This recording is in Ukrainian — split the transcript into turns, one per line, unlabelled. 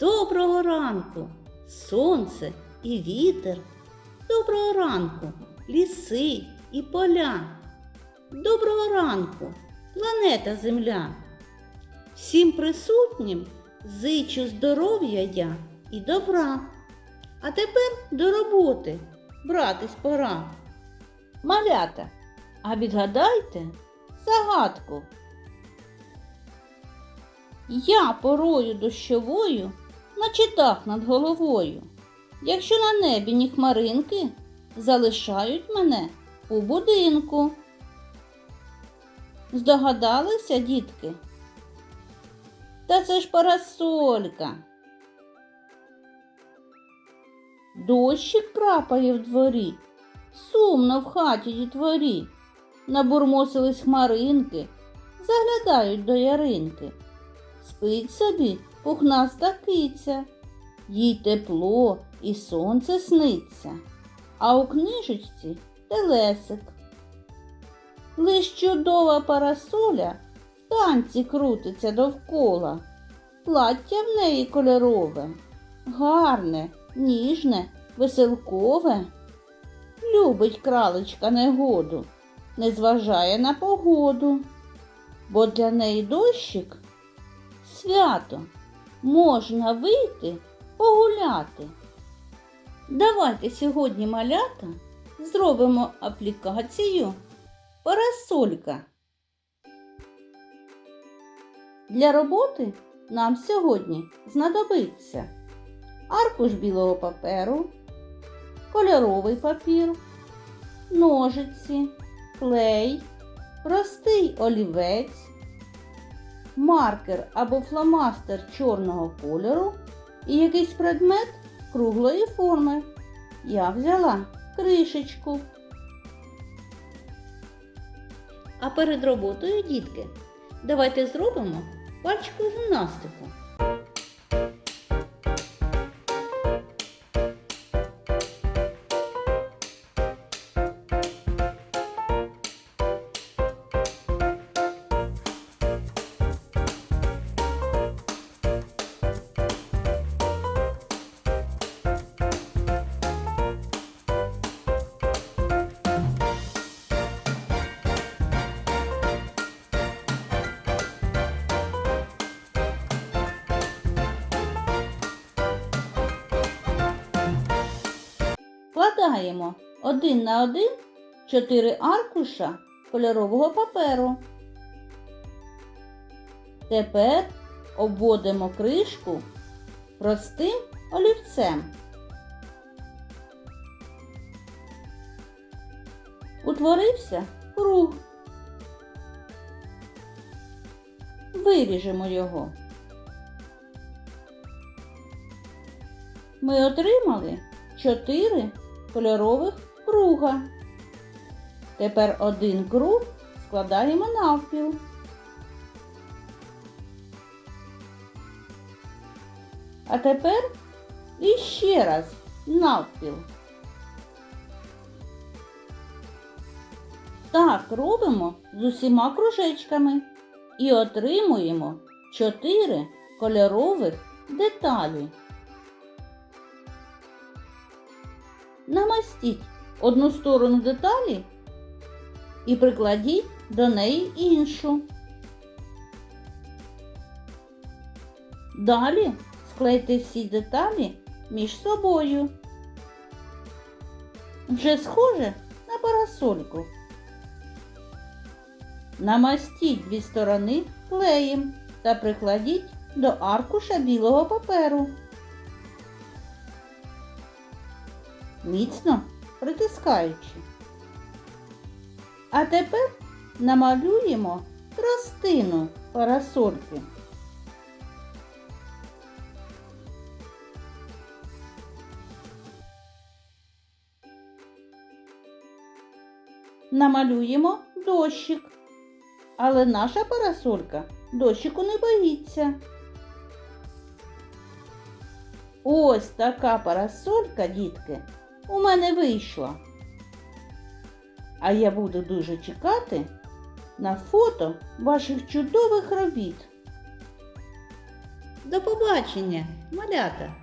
Доброго ранку, сонце і вітер. Доброго ранку, ліси і поля. Доброго ранку, планета Земля. Всім присутнім зичу здоров'я я і добра. А тепер до роботи братись пора. Малята, а відгадайте загадку. Я порою дощовою, наче дах над головою. Якщо на небі ні хмаринки, залишають мене у будинку. Здогадалися, дітки? Та це ж парасолька. Дощик крапає в дворі, сумно в хаті дітворі. Набурмосились хмаринки, заглядають до яринки. Спить собі пухнаста киця, їй тепло і сонце сниться, а у книжечці телесик. Лиш чудова парасоля в танці крутиться довкола, плаття в неї кольорове, гарне, ніжне, веселкове. Любить кралечка негоду, не зважає на погоду, бо для неї дощик свято можна вийти погуляти. Давайте сьогодні малята зробимо аплікацію Парасолька. Для роботи нам сьогодні знадобиться аркуш білого паперу, кольоровий папір, ножиці, клей, простий олівець, маркер або фломастер чорного кольору і якийсь предмет круглої форми. Я взяла кришечку. А перед роботою, дітки, давайте зробимо пальчику гімнастику. Складаємо один на один чотири аркуша кольорового паперу. Тепер обводимо кришку простим олівцем. Утворився круг. Виріжемо його. Ми отримали чотири кольорових круга. Тепер один круг складаємо навпіл. А тепер іще раз навпіл. Так робимо з усіма кружечками і отримуємо чотири кольорових деталі. Намастіть одну сторону деталі і прикладіть до неї іншу. Далі склейте всі деталі між собою. Вже схоже на парасольку. Намастіть дві сторони клеєм та прикладіть до аркуша білого паперу. Міцно притискаючи. А тепер намалюємо тростину парасольки. Намалюємо дощик. Але наша парасолька дощику не боїться. Ось така парасолька, дітки, у мене вийшла. А я буду дуже чекати на фото ваших чудових робіт. До побачення, малята!